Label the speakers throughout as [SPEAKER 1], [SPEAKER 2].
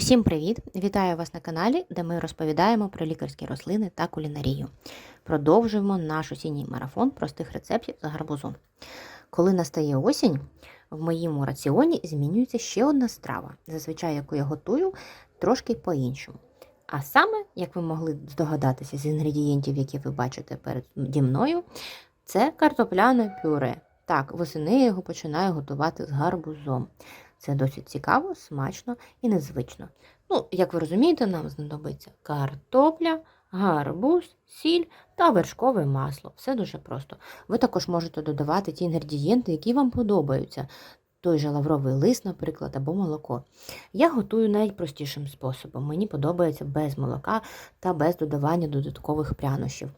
[SPEAKER 1] Усім привіт! Вітаю вас на каналі, де ми розповідаємо про лікарські рослини та кулінарію. Продовжуємо наш осінній марафон простих рецептів з гарбузу. Коли настає осінь, в моєму раціоні змінюється ще одна страва, зазвичай яку я готую трошки по-іншому. А саме, як ви могли здогадатися з інгредієнтів, які ви бачите переді мною, це картопляне пюре. Так, восени я його починаю готувати з гарбузом. Це досить цікаво, смачно і незвично. Ну, як ви розумієте, нам знадобиться картопля, гарбуз, сіль та вершкове масло. Все дуже просто. Ви також можете додавати ті інгредієнти, які вам подобаються. Той же лавровий лист, наприклад, або молоко. Я готую найпростішим способом. Мені подобається без молока та без додавання додаткових прянощів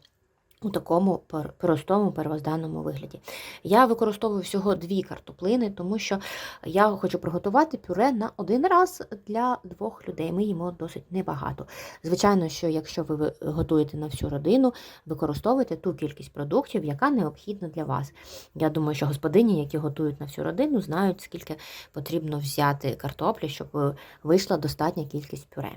[SPEAKER 1] у такому простому первозданному вигляді. Я використовую всього дві картоплини, тому що я хочу приготувати пюре на один раз для двох людей. Ми їмо досить небагато. Звичайно, що якщо ви готуєте на всю родину, використовуйте ту кількість продуктів, яка необхідна для вас. Я думаю, що господині, які готують на всю родину, знають, скільки потрібно взяти картоплі, щоб вийшла достатня кількість пюре.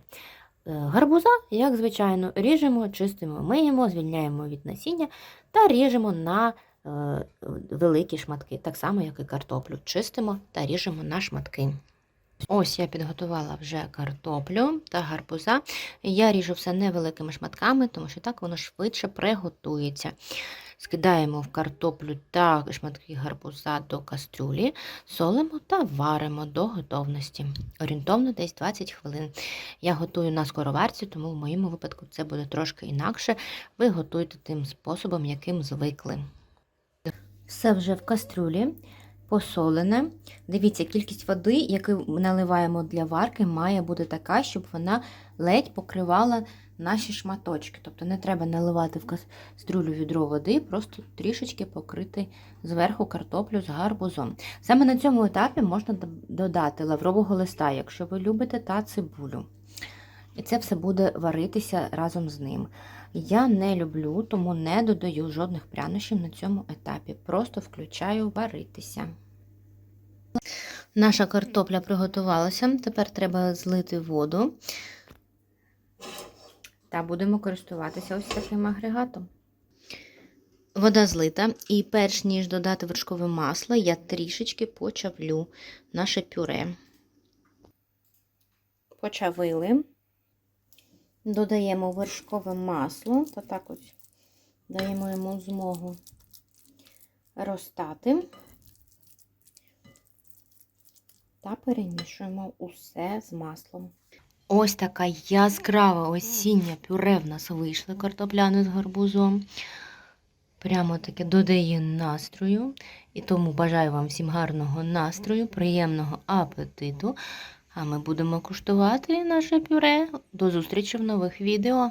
[SPEAKER 1] Е, гарбуза, як звичайно, ріжемо, чистимо, миємо, звільняємо від насіння та ріжемо на е, великі шматки, так само, як і картоплю. Чистимо та ріжемо на шматки. Ось я підготувала вже картоплю та гарбуза. Я ріжу все невеликими шматками, тому що так воно швидше приготується. Скидаємо в картоплю та шматки гарбуза до кастрюлі, солимо та варимо до готовності. Орієнтовно десь 20 хвилин. Я готую на скороварці, тому в моєму випадку це буде трошки інакше. Ви готуєте тим способом, яким звикли. Все вже в кастрюлі. Посолене. Дивіться, кількість води, яку наливаємо для варки, має бути така, щоб вона ледь покривала наші шматочки. Тобто не треба наливати в кастрюлю відро води, просто трішечки покрити зверху картоплю з гарбузом. Саме на цьому етапі можна додати лаврового листа, якщо ви любите, та цибулю. І це все буде варитися разом з ним. Я не люблю, тому не додаю жодних прянощів на цьому етапі. Просто включаю варитися. Наша картопля приготувалася. Тепер треба злити воду. Та будемо користуватися ось таким агрегатом. Вода злита, і перш ніж додати вершкове масло, я трішечки почавлю наше пюре. Почавили. Додаємо вершкове масло, та так ось даємо йому змогу розтати та перемішуємо усе з маслом. Ось така яскрава осіння пюре в нас вийшло картопляне з гарбузом. Прямо таке додає настрою. І тому бажаю вам всім гарного настрою, приємного апетиту. А ми будемо куштувати наше пюре. До зустрічі в нових відео.